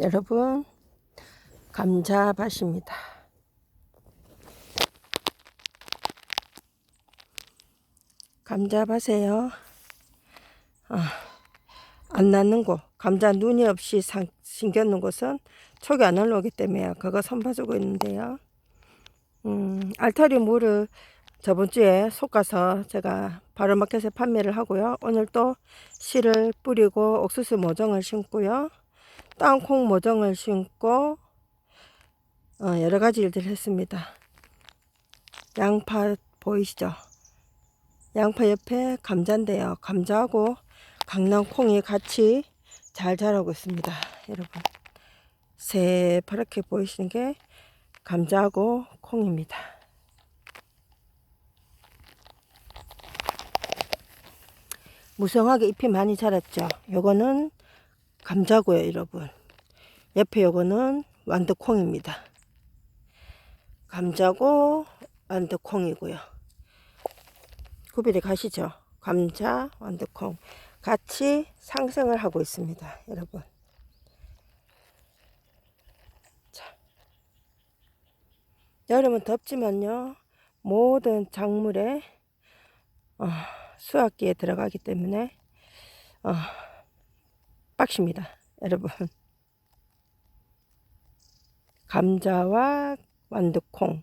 여러분, 감자밭입니다. 감자밭에요. 아, 안 낳는 곳, 감자 눈이 없이 상, 생겼는 곳은 촉이 안 올라오기 때문에 그거 선봐주고 있는데요. 음, 알타리 물을 저번 주에 솎아서 제가 바로마켓에 판매를 하고요. 오늘 또 씨를 뿌리고 옥수수 모종을 심고요. 땅콩 모종을 심고 어, 여러 가지 일들을 했습니다. 양파 보이시죠? 양파 옆에 감자인데요. 감자하고 강낭콩이 같이 잘 자라고 있습니다. 여러분. 새파랗게 보이시는 게 감자하고 콩입니다. 무성하게 잎이 많이 자랐죠. 요거는 감자고요, 여러분. 옆에 요거는 완두콩입니다. 감자고 완두콩이고요. 구별이 가시죠? 감자, 완두콩 같이 상생을 하고 있습니다, 여러분. 자, 여름은 덥지만요, 모든 작물에 어, 수확기에 들어가기 때문에 어, 빡십니다, 여러분. 감자와 완두콩